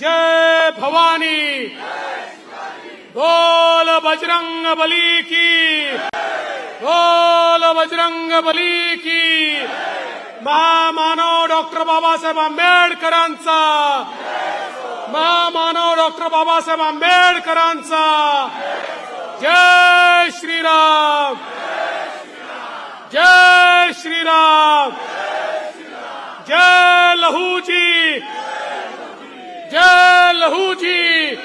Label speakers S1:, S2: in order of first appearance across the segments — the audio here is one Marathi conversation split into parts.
S1: जय भवानी। बोल बजरंग बली की। बोल बजरंग बली की। महामानव डॉक्टर बाबासाहेब आंबेडकरांचा। महामानव डॉक्टर बाबासाहेब आंबेडकरांचा। जय श्रीराम। जय श्रीराम। जय लहूजी। जय लहूजी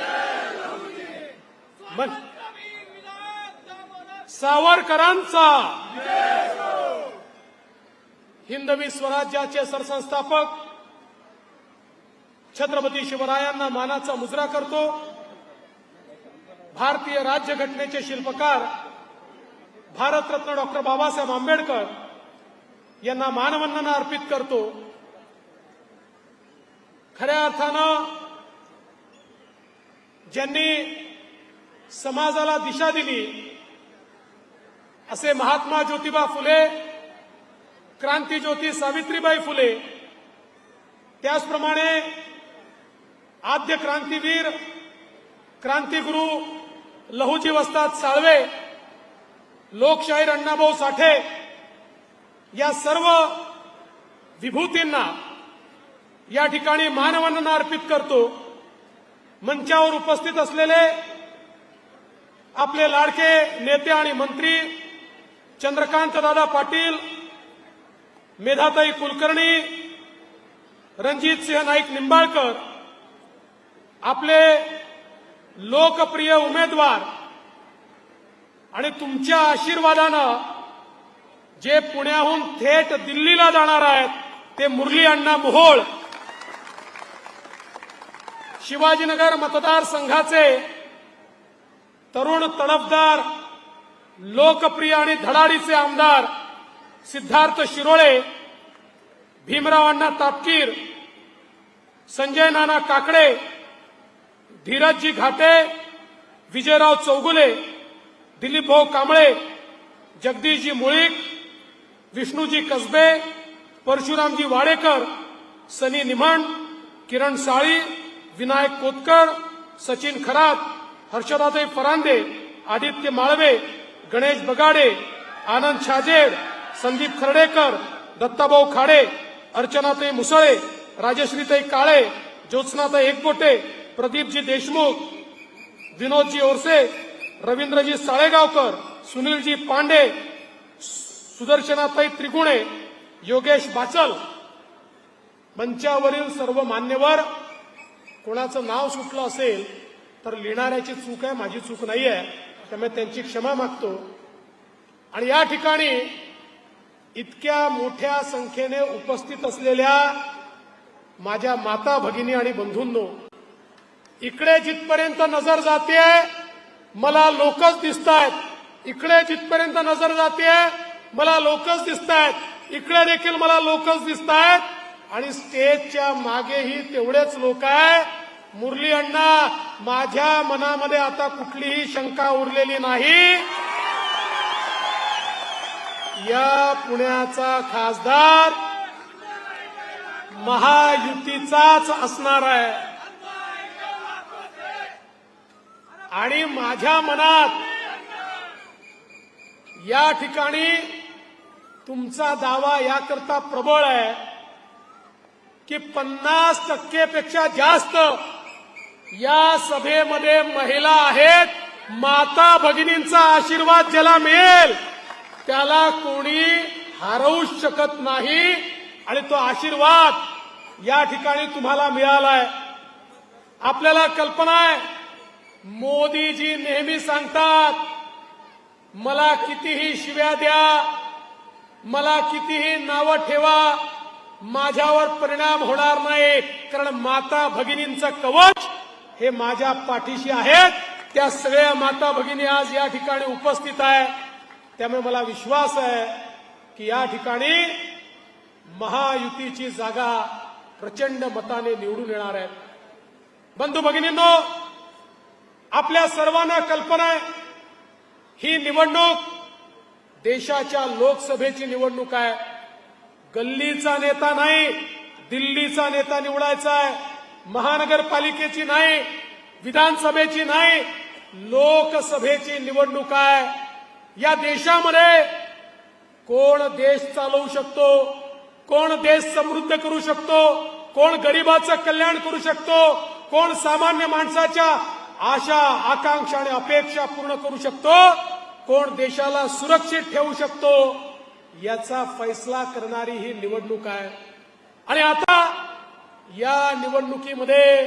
S1: सावरकरांचा हिंदवी स्वराज्याचे सरसंस्थापक छत्रपती शिवरायांना मानाचा मुजरा करतो. भारतीय राज्यघटनेचे शिल्पकार भारतरत्न डॉक्टर बाबासाहेब आंबेडकर यांना मानवंदना अर्पित करतो. खऱ्या अर्थानं ज्यांनी समाजाला दिशा दिली असे महात्मा ज्योतिबा फुले क्रांतीज्योती सावित्रीबाई फुले त्याचप्रमाणे आद्य क्रांतीवीर क्रांतीगुरु लहुजी वस्ताद साळवे लोकशाहीर अण्णाभाऊ साठे या सर्व विभूतींना या ठिकाणी मानवंदना अर्पित करतो. मंचावर उपस्थित असलेले आपले लाडके नेते आणि मंत्री चंद्रकांत दादा पाटील मेधाताई कुलकर्णी रणजित सिंह नाईक निंबाळकर आपले लोकप्रिय उमेदवार आणि तुमच्या आशीर्वादानं जे पुण्याहून थेट दिल्लीला जाणार आहेत ते मुरली अण्णा मोहोळ शिवाजीनगर मतदारसंघाचे तरुण तडफदार लोकप्रिय आणि धडाडीचे आमदार सिद्धार्थ शिरोळे भीमराव अण्णा तापकीर संजय नाना काकडे धीरजजी घाटे विजयराव चौगुले दिलीपभाऊ कांबळे जगदीशजी मुळीक विष्णूजी कसबे परशुरामजी वाडेकर सनी निमण किरण साळी विनायक कोतकर सचिन खरात हर्षदाताई फरांदे आदित्य माळवे गणेश बगाडे आनंद छाजेड संदीप खर्डेकर दत्ताभाऊ खाडे अर्चनाताई मुसळे राजश्रीताई काळे ज्योत्सनाताई एकबोटे प्रदीपजी देशमुख विनोदजी ओरसे रवींद्रजी साळेगावकर सुनीलजी पांडे सुदर्शनाताई त्रिगुणे योगेश बाचल. मंचावरील सर्व मान्यवर कोणाचं नाव सुटलं असेल तर लिहिणाऱ्याची चूक आहे माझी चूक नाही आहे त्यामुळे त्यांची क्षमा मागतो. आणि या ठिकाणी इतक्या मोठ्या संख्येने उपस्थित असलेल्या माझ्या माता भगिनी आणि बंधूंनो इकडे जिथपर्यंत नजर जाते मला लोकच दिसत आहेत इकडे जिथपर्यंत नजर जाते मला लोकच दिसत आहेत इकडे देखील मला लोकच दिसत आहेत आणि स्टेजच्या मागेही तेवढेच लोक आहे मुरली अण्णा माझ्या मनामध्ये आता कुठलीही शंका उरलेली नाही. या पुण्याचा खासदार महायुतीचाच असणार आहे. आणि माझ्या मनात या ठिकाणी तुमचा दावा याकरता प्रबळ आहे की पन्नास टक्केपेक्षा जास्त या सभेमध्ये महिला आहेत. माता भगिनींचा आशीर्वाद ज्याला मिळेल त्याला कोणी हरवूच शकत नाही. आणि तो आशीर्वाद या ठिकाणी तुम्हाला मिळालाय. आपल्याला कल्पना आहे मोदीजी नेहमी सांगतात मला कितीही शिव्या द्या मला कितीही नावं ठेवा माझ्यावर परिणाम होणार नाही. कारण माता भगिनींचं कवच हे माझ्या पाठीशी आहेत. त्या सगळ्या माता भगिनी आज या ठिकाणी उपस्थित आहे. त्यामुळे मला विश्वास आहे की या ठिकाणी महायुतीची जागा प्रचंड मताने निवडून येणार आहे. बंधू भगिनींनो आपल्या सर्वांना कल्पना आहे ही निवडणूक देशाच्या लोकसभेची निवडणूक आहे. गल्लीचा नेता नाही दिल्लीचा नेता निवडायचा आहे. महानगरपालिकेची नाही विधानसभेची नाही लोकसभेची निवडणूक आहे. या देशामध्ये कोण देश चालवू शकतो कोण देश समृद्ध करू शकतो कोण गरिबाचं कल्याण करू शकतो कोण सामान्य माणसाच्या आशा आकांक्षा आणि अपेक्षा पूर्ण करू शकतो कोण देशाला सुरक्षित ठेवू शकतो याचा फैसला करणारी ही निवडणूक आहे. आणि आता या निवडणुकीमध्ये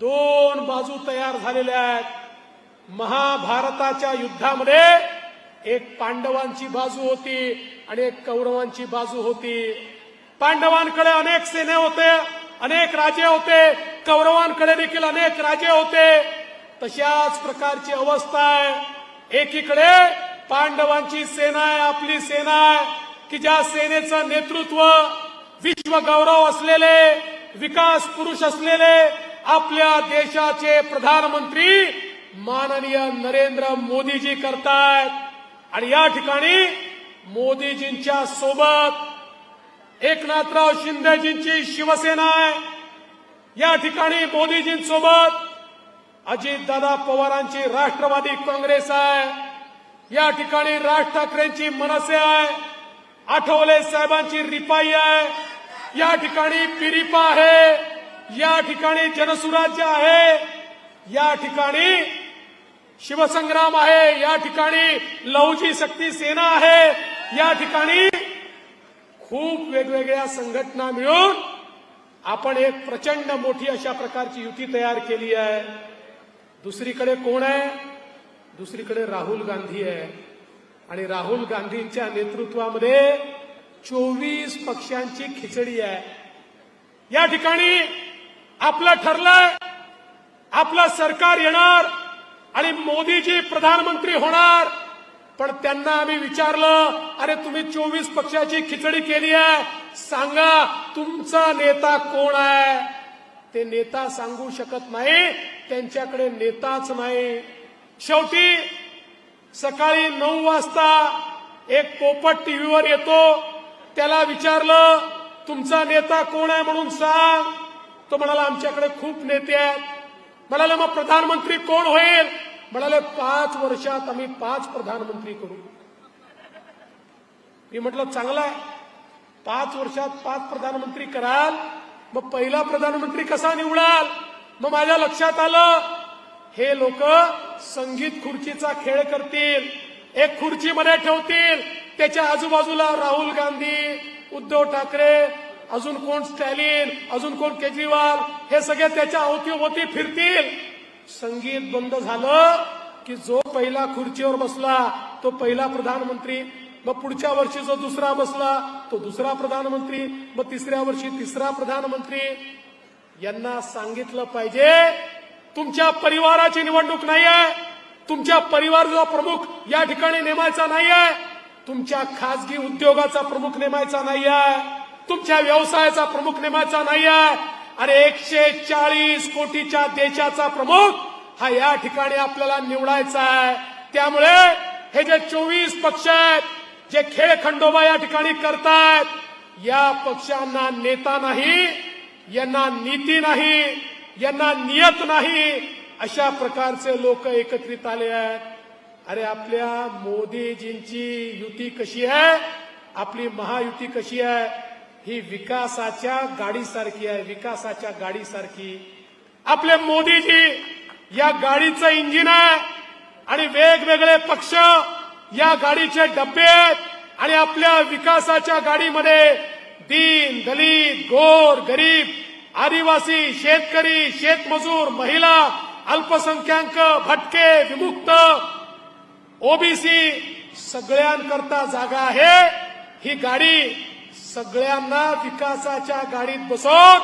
S1: दोन बाजू तयार झालेल्या आहेत. महाभारताच्या युद्धामध्ये एक पांडवांची बाजू होती आणि एक कौरवांची बाजू होती. पांडवांकडे अनेक सेने होते अनेक राजे होते कौरवांकडे देखील अनेक राजे होते. तशाच प्रकारची अवस्था आहे. एकीकडे पांडवांची सेना आहे आपली सेना आहे की ज्या सेनेचं नेतृत्व विश्वगौरव असलेले विकास पुरुष असलेले आपल्या देशाचे प्रधानमंत्री माननीय नरेंद्र मोदीजी करतायत. आणि या ठिकाणी मोदीजींच्या सोबत एकनाथराव शिंदेजींची शिवसेना आहे. या ठिकाणी मोदीजींसोबत अजितदादा पवारांची राष्ट्रवादी काँग्रेस आहे. या ठिकाणी राज ठाकरेंची मनसे आहे. आठवले साहेबांची रिपाई आहे. या ठिकाणी पिरिपा आहे या ठिकाणी जनसुराज्य आहे या ठिकाणी शिवसंग्राम आहे या ठिकाणी लहुजी शक्ती सेना आहे या ठिकाणी खूप वेगवेगळ्या संघटना मिळून आपण एक प्रचंड मोठी अशा प्रकारची युती तयार केली आहे. दुसरीकडे कोण आहे? दुसरीकडे राहुल गांधी आहे. आणि राहुल गांधींच्या नेतृत्वामध्ये चोवीस पक्षांची खिचडी आहे. या ठिकाणी आपलं ठरलंय आपलं सरकार येणार आणि मोदीजी प्रधानमंत्री होणार. पण त्यांना आम्ही विचारलं अरे तुम्ही चोवीस पक्षाची खिचडी केली आहे. सांगा तुमचा नेता कोण आहे? ते नेता सांगू शकत नाही त्यांच्याकडे नेताच नाही. शेवटी सकाळी नऊ वाजता एक पोपट टीव्हीवर येतो त्याला विचारलं तुमचा नेता कोण आहे म्हणून सांग. तो म्हणाला आमच्याकडे खूप नेते आहेत. म्हणाले मग प्रधानमंत्री कोण होईल? म्हणाले पाच वर्षात आम्ही पाच प्रधानमंत्री करू. मी म्हटलं चांगलं आहे. पाच वर्षात पाच प्रधानमंत्री कराल मग पहिला प्रधानमंत्री कसा निवडाल? मग माझ्या लक्षात आलं हे लोक संगीत खुर्चीचा खेळ करतील एक खुर्चीमध्ये ठेवतील त्याच्या आजूबाजूला राहुल गांधी उद्धव ठाकरे अजून कोण स्टॅलिन अजून कोण केजरीवाल हे सगळे त्याच्या अवतीभोवती फिरतील. संगीत बंद झालं की जो पहिला खुर्चीवर बसला तो पहिला प्रधानमंत्री. मग पुढच्या वर्षी जो दुसरा बसला तो दुसरा प्रधानमंत्री. मग तिसऱ्या वर्षी तिसरा प्रधानमंत्री. यांना सांगितलं पाहिजे तुमच्या परिवाराची निवडणूक नाहीये. तुमच्या परिवाराचा प्रमुख या ठिकाणी नेमायचा नाहीये. तुमच्या खासगी उद्योगाचा प्रमुख नेमायचा नाही आहे तुमच्या व्यवसायाचा प्रमुख नेमायचा नाही आहे अरे एकशे चाळीस कोटीच्या देशाचा प्रमुख हा या ठिकाणी आपल्याला निवडायचा आहे. त्यामुळे हे जे चोवीस पक्ष आहेत जे खेळ खंडोबा या ठिकाणी करतायत या पक्षांना नेता नाही यांना नीती नाही यांना नियत नाही अशा प्रकारचे लोक एकत्रित आले आहेत. अरे आपल्या मोदीजींची युती कशी आहे? आपली महायुती कशी आहे? ही विकासाच्या गाडीसारखी आहे विकासाच्या गाडीसारखी. आपले मोदीजी या गाडीचं इंजिन आहे आणि वेगवेगळे पक्ष या गाडीचे डबे आहेत आणि आपल्या विकासाच्या गाडीमध्ये दीन दलित गोर गरीब आदिवासी शेतकरी शेतमजूर महिला अल्पसंख्याक भटके विमुक्त ओबीसी सगळ्यांकरता जागा आहे. ही गाडी सगळ्यांना विकासाच्या गाडीत बसवून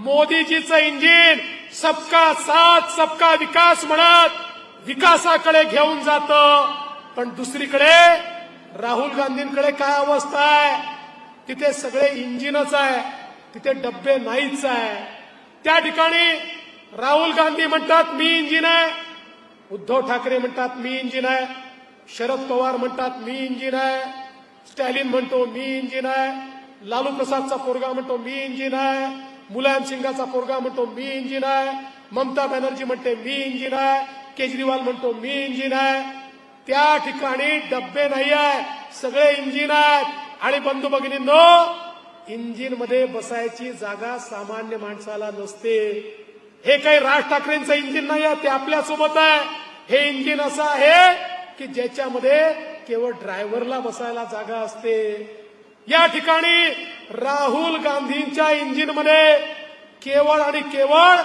S1: मोदीजीचं इंजिन सबका साथ सबका विकास म्हणत विकासाकडे घेऊन जात. पण दुसरीकडे राहुल गांधींकडे काय अवस्था आहे? तिथे सगळे इंजिनच आहे. तिथे डब्बे नाहीच आहे. त्या ठिकाणी राहुल गांधी म्हणतात मी इंजिन आहे. उद्धव ठाकरे म्हणतात मी इंजिन आहे. शरद पवार म्हणतात मी इंजिन आहे. स्टॅलिन म्हणतो मी इंजिन आहे. लालू प्रसादचा पोरगा म्हणतो मी इंजिन आहे. मुलायम सिंगाचा पोरगा म्हणतो मी इंजिन आहे. ममता बॅनर्जी म्हणते मी इंजिन आहे. केजरीवाल म्हणतो मी इंजिन आहे. त्या ठिकाणी डब्बे नाही आहे सगळे इंजिन आहेत. आणि बंधू भगिनींनो इंजिनमध्ये बसायची जागा सामान्य माणसाला नसते. हे काही राज ठाकरेंचं इंजिन नाही आहे ते आपल्यासोबत आहे. हे इंजिन असं आहे की ज्याच्यामध्ये केवळ ड्रायव्हरला बसायला जागा असते. या ठिकाणी राहुल गांधींच्या इंजिनमध्ये केवळ आणि केवळ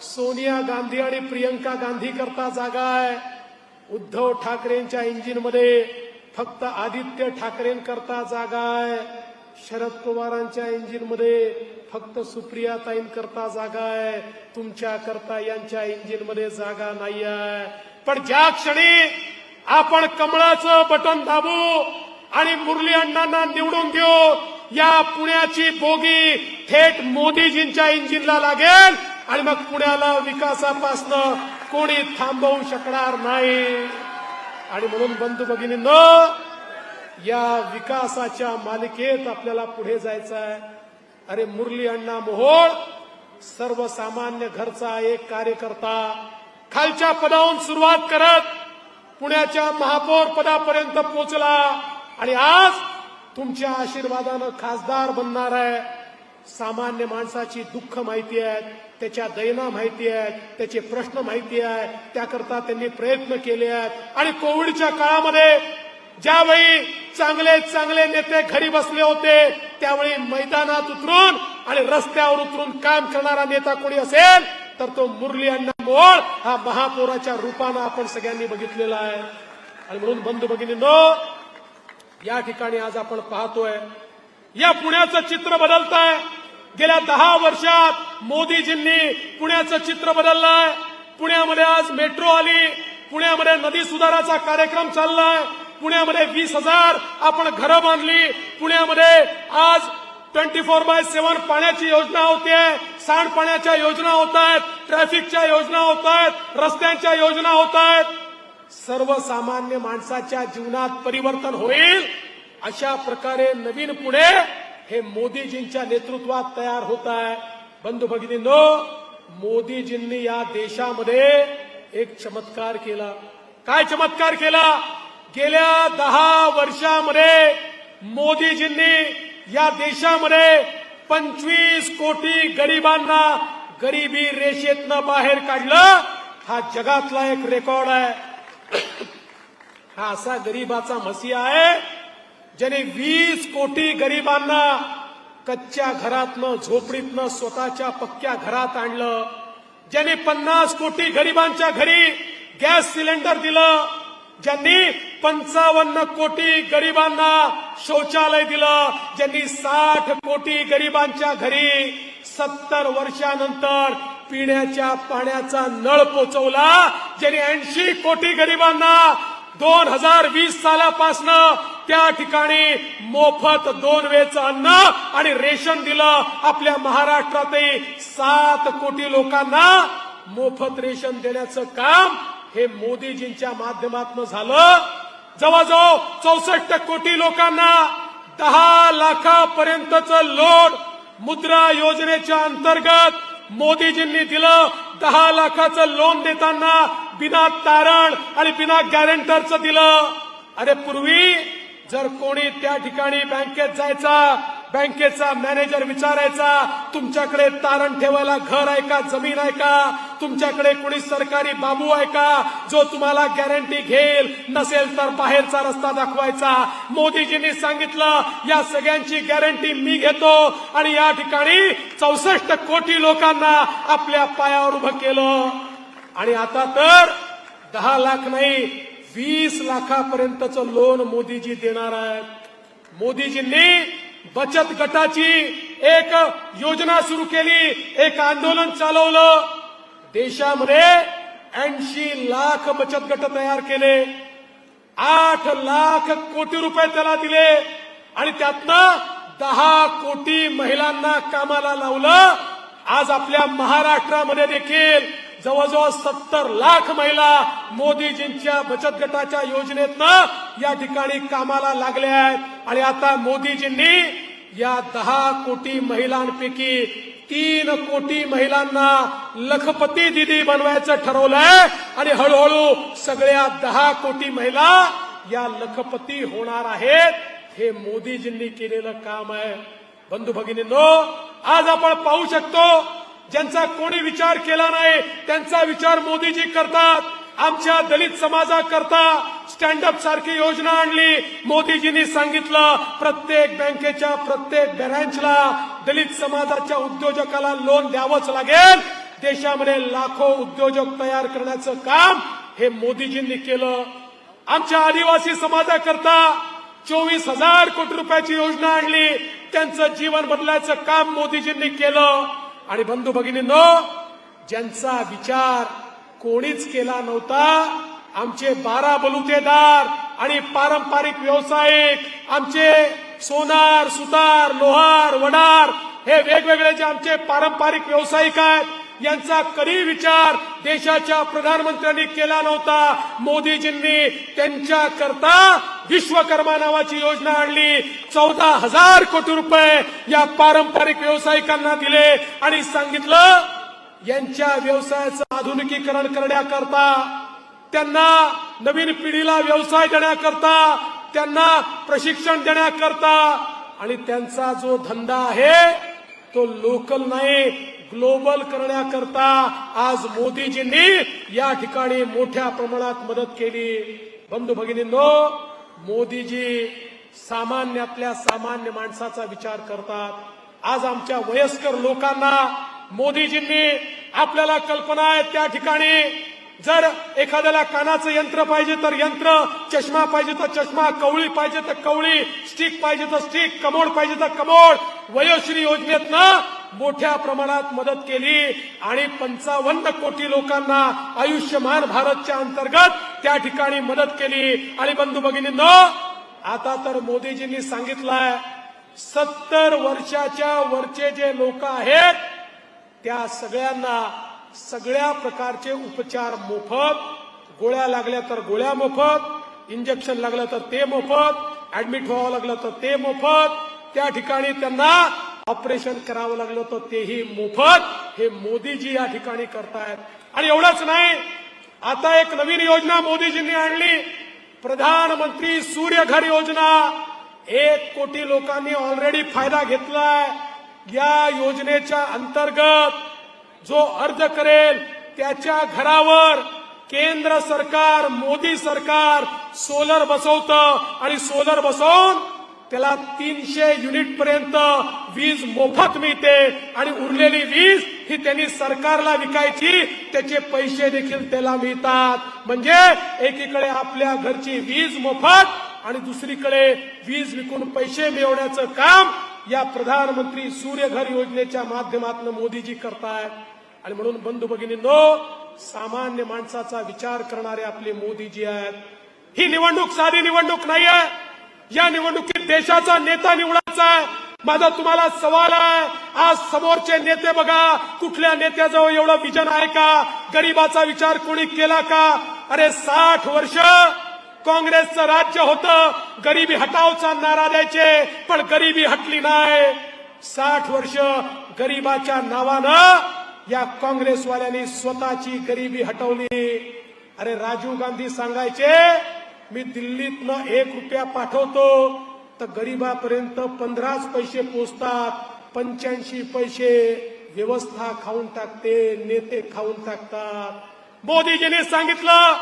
S1: सोनिया गांधी आणि प्रियंका गांधी करता जागा आहे. उद्धव ठाकरेंच्या इंजिनमध्ये फक्त आदित्य ठाकरेंकरता जागा आहे. शरद पवारांच्या इंजिनमध्ये फक्त सुप्रियाताईंकरता करता जागा आहे. तुमच्या करता यांच्या इंजिनमध्ये जागा नाही आहे. पण ज्या क्षणी आपण कमळाचं बटन दाबू आणि मुरली अण्णांना निवडून घेऊ. या पुण्याची बोगी थेट मोदीजींच्या इंजिनला लागेल आणि मग पुण्याला विकासापासनं कोणी थांबवू शकणार नाही. आणि म्हणून बंधू भगिनींनो या विकासाच्या मालिकेत आपल्याला पुढे जायचं आहे अरे मुरली अण्णा मोहोळ सर्वसामान्य घरचा एक कार्यकर्ता खालच्या पदावरून सुरुवात करत पुण्याच्या महापौर पदापर्यंत पोहोचला. आणि आज तुमच्या आशीर्वादानं खासदार बनणार आहे. सामान्य माणसाची दुःख माहिती आहेत त्याच्या दैना माहिती आहेत त्याचे प्रश्न माहिती आहे त्याकरता त्यांनी प्रयत्न केले आहेत. आणि कोविडच्या काळामध्ये ज्यावेळी चांगले चांगले नेते घरी बसले होते त्यावेळी मैदानात उतरून आणि रस्त्यावर उतरून काम करणारा नेता कोणी असेल तर तो मुरली अण्णा मोळ हा महापौराच्या रूपानं आपण सगळ्यांनी बघितलेला आहे. आणि म्हणून बंधू भगिनींनो या ठिकाणी आज आपण पाहतोय या पुण्याचं चित्र बदलत आहे गेल्या दहा वर्षात मोदीजींनी पुण्याचं चित्र बदललंय. पुण्यामध्ये आज मेट्रो आली. पुण्यामध्ये नदी सुधाराचा कार्यक्रम चाललाय. पुण्यामध्ये वीस हजार आपण घरं बांधली. पुण्यामध्ये आज ट्वेंटी फोर बाय सेव्हन पाण्याची योजना होते. सांडपाण्याच्या योजना होत आहेत ट्रॅफिकच्या योजना होत आहेत रस्त्यांच्या योजना होत आहेत सर्वसामान्य माणसाच्या जीवनात परिवर्तन होईल अशा प्रकारे नवीन पुणे हे मोदीजींच्या नेतृत्वात तयार होत आहे बंधू भगिनींनो मोदीजींनी या देशामध्ये एक चमत्कार केला. काय चमत्कार केला? गेल्या दहा वर्षामध्ये मोदीजींनी या देशामध्ये पंचवीस कोटी गरिबांना गरिबी रेषेतनं बाहेर काढलं हा जगातला एक रेकॉर्ड आहे. हा असा गरीबाचा मसीहा आहे ज्याने वीस कोटी गरिबांना कच्च्या घरातनं झोपडीतनं स्वतःच्या पक्क्या घरात आणलं. ज्याने पन्नास कोटी गरिबांच्या घरी गॅस सिलेंडर दिलं ज्यांनी पंचावन्न कोटी गरिबांना शौचालय दिलं ज्यांनी साठ कोटी गरिबांच्या घरी सत्तर वर्षानंतर पिण्याच्या पाण्याचा नळ पोचवला ज्यांनी ऐंशी कोटी गरिबांना दोन हजार वीस सालापासनं त्या ठिकाणी मोफत दोन वेळचं अन्न आणि रेशन दिलं. आपल्या महाराष्ट्रातही सात कोटी लोकांना मोफत रेशन देण्याचं काम हे मोदीजींच्या माध्यमातून झालं. जवळजवळ चौसष्ट कोटी लोकांना दहा लाखापर्यंतचं लोन मुद्रा योजनेच्या अंतर्गत मोदीजींनी दिलं. दहा लाखाचं लोन देताना बिना तारण आणि बिना गॅरंटरचं दिलं. अरे पूर्वी जर कोणी त्या ठिकाणी बँकेत जायचा बँकेचा मॅनेजर विचारायचा तुमच्याकडे तारण ठेवायला घर आहे का जमीन आहे का? तुमच्याकडे कुणी सरकारी बाबू आहे का जो तुम्हाला गॅरंटी घेईल? नसेल तर बाहेरचा रस्ता दाखवायचा. मोदीजींनी सांगितलं या सगळ्यांची गॅरंटी मी घेतो आणि या ठिकाणी चौसष्ट कोटी लोकांना आपल्या पायावर उभं केलं. आणि आता तर दहा लाख नाही वीस लाखापर्यंतचं लोन मोदीजी देणार आहेत. मोदीजींनी बचत गटाची एक योजना सुरू केली. एक आंदोलन चालवलं. देशामध्ये ऐंशी लाख बचत गट तयार केले. आठ लाख कोटी रुपये त्याला दिले. आणि त्यातनं दहा कोटी महिलांना कामाला लावलं. आज आपल्या महाराष्ट्रामध्ये देखील जवळजवळ सत्तर लाख महिला मोदीजींच्या बचत गटाच्या योजनेतनं या ठिकाणी कामाला लागल्या आहेत. आणि आता मोदीजींनी या दहा कोटी महिलांपैकी तीन कोटी महिलांना लखपती दिदी बनवायचं ठरवलंय. आणि हळूहळू सगळ्या दहा कोटी महिला या लखपती होणार आहेत. हे मोदीजींनी केलेलं काम आहे. बंधू भगिनींनो आज आपण पाहू शकतो ज्यांचा कोणी विचार केला नाही त्यांचा विचार मोदीजी करतात. आमच्या दलित समाजाकरता स्टँडअप सारखी योजना आणली. मोदीजींनी सांगितलं प्रत्येक बँकेच्या प्रत्येक ब्रँचला दलित समाजाच्या उद्योजकाला लोन द्यावंच लागेल. देशामध्ये लाखो उद्योजक तयार करण्याचं काम हे मोदीजींनी केलं. आमच्या आदिवासी समाजाकरता चोवीस हजार कोटी रुपयाची योजना आणली. त्यांचं जीवन बदलायचं काम मोदीजींनी केलं. आणि बंधू भगिनींनो ज्यांचा विचार कोणीच केला नव्हता आमचे बारा बलुतेदार आणि पारंपरिक व्यावसायिक आमचे सोनार सुतार लोहार वडार हे वेगवेगळे जे आमचे पारंपरिक व्यावसायिक आहेत यांचा कधी विचार देशाच्या प्रधानमंत्र्यांनी केला नव्हता. मोदीजींनी त्यांच्या करता विश्वकर्मा नावाची योजना आणली. चौदा हजार कोटी रुपये या पारंपरिक व्यावसायिकांना दिले आणि सांगितलं यांच्या व्यवसायाचं आधुनिकीकरण करण्याकरता त्यांना नवीन पिढीला व्यवसाय देण्याकरता त्यांना प्रशिक्षण देण्याकरता आणि त्यांचा जो धंदा आहे तो लोकल नाही ग्लोबल करण्याकरता आज मोदीजींनी या ठिकाणी मोठ्या प्रमाणात मदत केली. बंधू भगिनींनो मोदीजी सामान्यातल्या सामान्य माणसाचा विचार करतात. आज आमच्या वयस्कर लोकांना मोदीजींनी आपल्याला कल्पना आहे त्या ठिकाणी. जर एखाद्याला कानाचं यंत्र पाहिजे तर यंत्र चष्मा पाहिजे तर चष्मा कवळी पाहिजे तर कवळी स्टिक पाहिजे तर स्टिक कमोड पाहिजे तर कमोड. वयोश्री योजनेतनं मोठ्या प्रमाणात मदत केली आणि पंचावन्न कोटी लोकांना आयुष्यमान भारतच्या अंतर्गत त्या ठिकाणी मदत केली. आणि बंधू भगिनींनो आता तर मोदीजींनी सांगितलंय सत्तर वर्षाच्या वरचे जे लोक आहेत त्या सगळ्यांना सगळ्या प्रकारचे उपचार मोफत गोळ्या लागल्या तर गोळ्या मोफत इंजेक्शन लागलं तर ते मोफत ऍडमिट व्हावं लागलं तर ते मोफत त्या ठिकाणी त्यांना ऑपरेशन करावं लागलं तर तेही मोफत. हे मोदीजी या ठिकाणी करतायत. आणि एवढंच नाही आता एक नवीन योजना मोदीजींनी आणली. प्रधानमंत्री सूर्यघर योजना. एक कोटी लोकांनी ऑलरेडी फायदा घेतलाय. या योजनेच्या अंतर्गत जो अर्ज करेल त्याच्या घरावर केंद्र सरकार मोदी सरकार सोलर बसवतं. आणि सोलर बसवून त्याला तीनशे युनिट पर्यंत वीज मोफत मिळते आणि उरलेली वीज ही त्यांनी सरकारला विकायची त्याचे पैसे देखील त्याला मिळतात. म्हणजे एकीकडे आपल्या घरची वीज मोफत आणि दुसरीकडे वीज विकून पैसे मिळवण्याचं काम या प्रधानमंत्री सूर्यघर योजनेच्या माध्यमातून मोदीजी करतायत आणि म्हणून बंधू भगिनींनो सामान्य माणसाचा विचार करणारे आपले मोदीजी आहेत. ही निवडणूक साधी निवडणूक नाही आहे या निवडणुकीत देशाचा नेता निवडायचा माझा तुम्हाला सवाल आहे. आज समोरचे नेते बघा कुठल्या नेत्याजवळ एवढं विजन आहे का? गरीबाचा विचार कोणी केला का? अरे साठ वर्ष काँग्रेसचं राज्य होतं. गरिबी हटावचा नारा द्यायचे पण गरिबी हटली नाही. साठ वर्ष गरिबाच्या नावानं या काँग्रेसवाल्यांनी स्वतःची गरिबी हटवली. अरे राजीव गांधी सांगायचे मी दिल्लीतनं एक रुपया पाठवतो तर गरीबापर्यंत पंधराच पैसे पोचतात. पंच्याऐंशी पैसे व्यवस्था खाऊन टाकते नेते खाऊन टाकतात. मोदीजींनी सांगितलं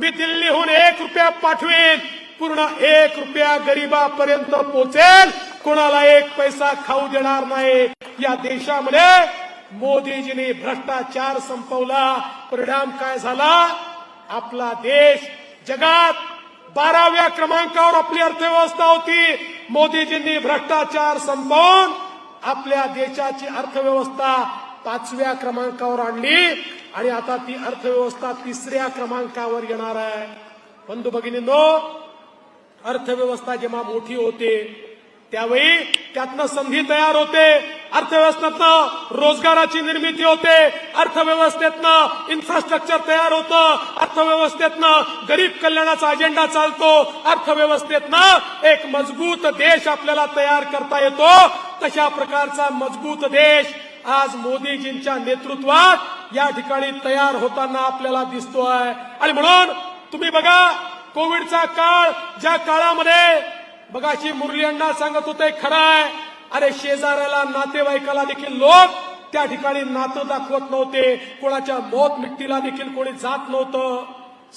S1: मी दिल्लीहून एक रुपया पाठवेन पूर्ण एक रुपया गरीबापर्यंत पोचेल. कोणाला एक पैसा खाऊ देणार नाही. या देशामध्ये मोदीजींनी भ्रष्टाचार संपवला. परिणाम काय झाला? आपला देश जगात बाराव्या क्रमांकावर आपली अर्थव्यवस्था होती. मोदीजींनी भ्रष्टाचार संपवून आपल्या देशाची अर्थव्यवस्था पाचव्या क्रमांकावर आणली. आणि आता ती अर्थव्यवस्था तिसऱ्या क्रमांकावर येणार आहे. बंधू भगिनींनो अर्थव्यवस्था जेव्हा मोठी होते त्यावेळी त्यातनं संधी तयार होते अर्थव्यवस्थेतनं रोजगाराची निर्मिती होते अर्थव्यवस्थेतनं इन्फ्रास्ट्रक्चर तयार होतं अर्थव्यवस्थेतनं गरीब कल्याणाचा अजेंडा चालतो अर्थव्यवस्थेतनं एक मजबूत देश आपल्याला तयार करता येतो तशा प्रकारचा मजबूत देश आज मोदीजींच्या नेतृत्वात या ठिकाणी तयार होताना आपल्याला दिसतोय. आणि म्हणून तुम्ही बघा कोविडचा काळ ज्या काळामध्ये बघाशी मुरली अण्णा सांगत होते खरं आहे अरे शेजाऱ्याला नातेवाईकाला देखील लोक त्या ठिकाणी नातं दाखवत नव्हते. कोणाच्या मोत मिट्टीला देखील कोणी जात नव्हतं.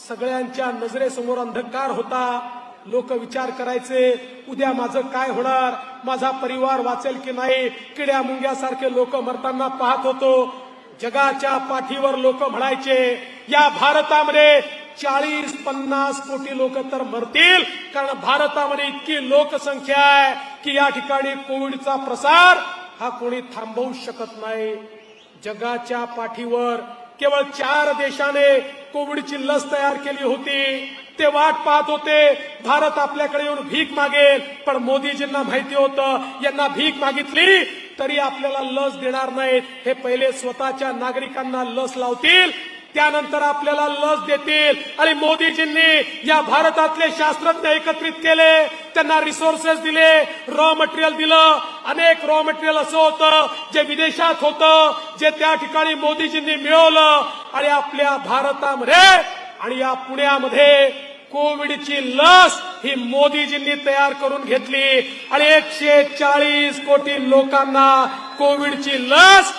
S1: सगळ्यांच्या नजरेसमोर अंधकार होता. लोक विचार करायचे उद्या माझं काय होणार? माझा परिवार वाचेल की नाही? किड्या मुंग्यासारखे लोक मरताना पाहत होतो. जगाच्या पाठीवर लोक म्हणायचे या भारतामध्ये चाळीस पन्नास कोटी लोक तर मरतील. कारण भारतामध्ये इतकी लोकसंख्या आहे की या ठिकाणी कोविडचा प्रसार हा कोणी थांबवू शकत नाही. जगाच्या पाठीवर केवळ चार देशाने कोविडची लस तयार केली होती. ते वाट पाहत होते भारत आपल्याकडे येऊन भीक मागेल. पण मोदीजींना माहिती होतं यांना भीक मागितली तरी आपल्याला लस देणार नाहीत. हे पहिले स्वतःच्या नागरिकांना लस लावतील त्यानंतर आपल्याला लस देतील. आणि मोदीजींनी या भारतातले शास्त्रज्ञ एकत्रित केले. त्यांना रिसोर्सेस दिले रॉ मटेरियल दिलं. अनेक रॉ मटेरियल असं होतं जे विदेशात होतं जे त्या ठिकाणी मोदीजींनी मिळवलं. आणि आपल्या भारतामध्ये आणि या पुण्यामध्ये कोविडची लस ही मोदीजींनी तयार करून घेतली. आणि एकशे चाळीस कोटी लोकांना कोविडची लस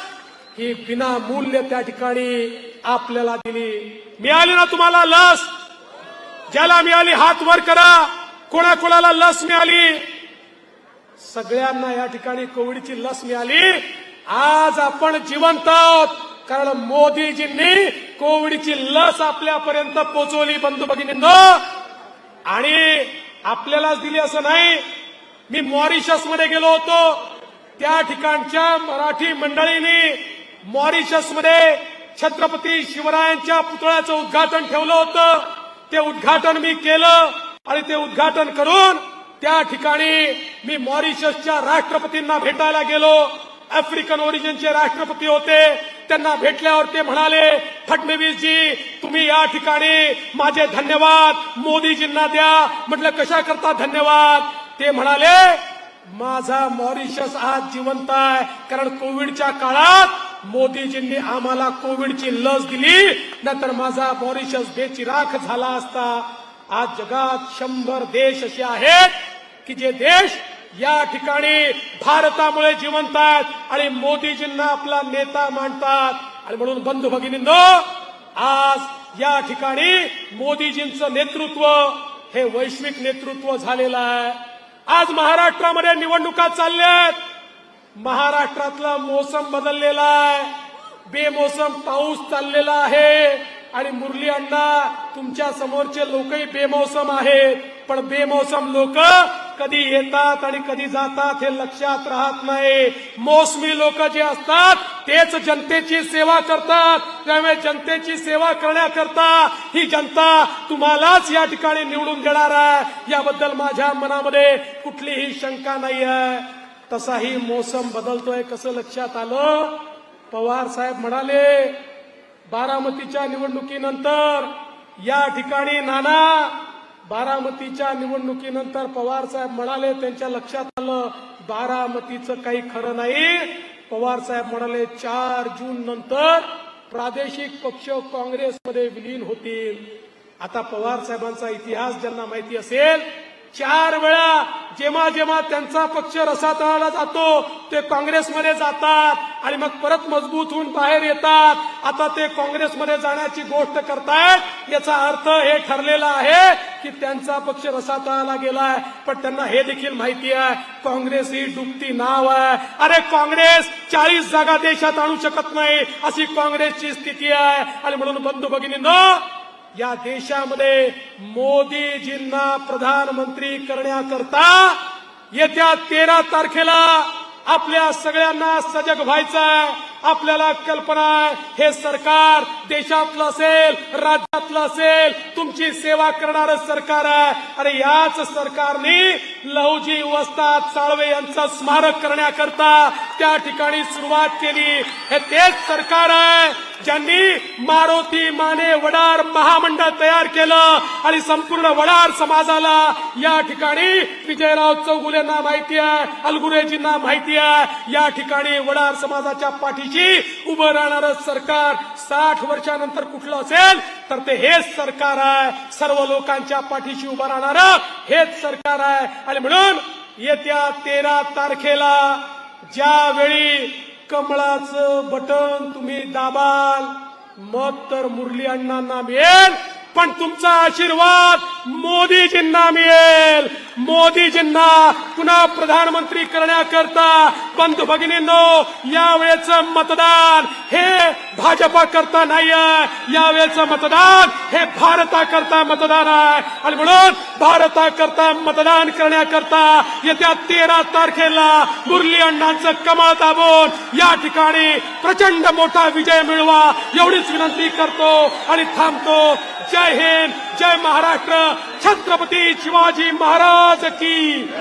S1: ही विनामूल्य त्या ठिकाणी आपल्याला दिली. मिळाली ना तुम्हाला लस? ज्याला मिळाली हात वर करा. कोणाकोणाला लस मिळाली? सगळ्यांना या ठिकाणी कोविडची लस मिळाली. आज आपण जिवंत आहोत. कारण मोदीजींनी कोविडची लस आपल्यापर्यंत पोहोचवली बंधू भगिनींनो. आणि आपल्यालाच दिली असं नाही. मी मॉरिशसमध्ये गेलो होतो. त्या ठिकाणच्या मराठी मंडळींनी मॉरिशसमध्ये छत्रपती शिवरायांच्या पुतळ्याचं उद्घाटन ठेवलं होतं. ते उद्घाटन मी केलं आणि ते उद्घाटन करून त्या ठिकाणी मी मॉरिशसच्या राष्ट्रपतींना भेटायला गेलो. आफ्रिकन ओरिजिनचे राष्ट्रपती होते. त्यांना भेटल्यावर ते म्हणाले फडणवीसजी तुम्ही या ठिकाणी माझे धन्यवाद. मोदीजींना द्या. म्हटलं कशा करता धन्यवाद? ते म्हणाले माझा मॉरिशस आज जिवंत आहे. कारण कोविडच्या काळात मोदीजींनी आम्हाला कोविडची लस दिली नंतर माझा मॉरिशस बेचिराख झाला असता. आज जगात शंभर देश असे आहेत की जे देश या ठिकाणी भारतामुळे जिवंत आहेत आणि मोदीजींना आपला नेता मानतात. आणि म्हणून बंधू भगिनींनो आज या ठिकाणी मोदीजींचं नेतृत्व हे वैश्विक नेतृत्व झालेलं आहे. आज महाराष्ट्रामध्ये निवडणुका चालल्या आहेत. महाराष्ट्रातला मोसम बदललेला आहे. बेमोसम पाऊस चाललेला आहे. आणि मुरली अण्णा तुमच्या समोरचे लोकही बेमोसम आहेत. पण बेमोसम लोक कधी येतात आणि कधी जातात हे लक्षात राहत नाही. मोसमी लोक जे असतात तेच जनतेची सेवा करतात. त्यामुळे जनतेची सेवा करण्याकरता ही जनता तुम्हालाच या ठिकाणी निवडून देणार आहे. याबद्दल माझ्या मनामध्ये कुठलीही शंका नाही आहे तसाही मोसम बदलतोय कसं लक्षात आलं? पवार साहेब म्हणाले बारामतीच्या निवडणुकीनंतर या ठिकाणी नाना बारामतीच्या निवडणुकीनंतर पवार साहेब म्हणाले त्यांच्या लक्षात आलं बारामतीचं काही खरं नाही. पवार साहेब म्हणाले चार जून नंतर प्रादेशिक पक्ष काँग्रेसमध्ये विलीन होतील. आता पवार साहेबांचा इतिहास ज्यांना माहिती असेल चार वेळा जेव्हा जेव्हा त्यांचा पक्ष रसातळाला जातो ते काँग्रेसमध्ये जातात आणि मग परत मजबूत होऊन बाहेर येतात. आता ते काँग्रेसमध्ये जाण्याची गोष्ट करतायत याचा अर्थ हे ठरलेला आहे की त्यांचा पक्ष रसातळाला गेलाय. पण त्यांना हे देखील माहिती आहे काँग्रेस ही डुबती नाव आहे. अरे काँग्रेस चाळीस जागा देशात आणू शकत नाही अशी काँग्रेसची स्थिती आहे. आणि म्हणून बंधू ना या देशामध्ये मोदीजींना प्रधानमंत्री करण्याकरता येत्या तेरा तारखेला आपल्या सगळ्यांना सजग व्हायचं आहे. आपल्याला कल्पना आहे हे सरकार देशातलं असेल राज्यातलं असेल तुमची सेवा करणारं सरकार आहे. आणि याच सरकारने लहुजी वस्ताद साळवे यांचं स्मारक करण्याकरता त्या ठिकाणी सुरुवात केली. हे तेच सरकार आहे. ज्यांनी मारुती माने वडार महामंडळ तयार केलं आणि संपूर्ण वडार समाजाला या ठिकाणी विजयराव चौगुलेंना माहिती आहे अलगुरेजींना माहिती आहे. या ठिकाणी वडार समाजाच्या पाठीशी उभं राहणारं सरकार साठ वर्षानंतर कुठलं असेल तर ते हेच सरकार आहे. सर्व लोकांच्या पाठीशी उभं राहणारं हेच सरकार आहे. आणि म्हणून येत्या तेरा तारखेला ज्यावेळी कमळाचं बटन तुम्ही दाबाल मग तर मुरली अण्णांना मिळेल. पण तुमचा आशीर्वाद मोदीजींना मिळेल. मोदीजींना पुन्हा प्रधानमंत्री करण्याकरता बंधू भगिनींनो यावेळेचं मतदान हे भाजपा करता नाही आहे यावेळेचं मतदान हे भारताकरता मतदान आहे. आणि म्हणून भारताकरता मतदान करण्याकरता येत्या तेरा तारखेला मुरली अण्णांचं कमळ दाबून या ठिकाणी प्रचंड मोठा विजय मिळवा एवढीच विनंती करतो आणि थांबतो. जय हिंद जय महाराष्ट्र। छत्रपती शिवाजी महाराज की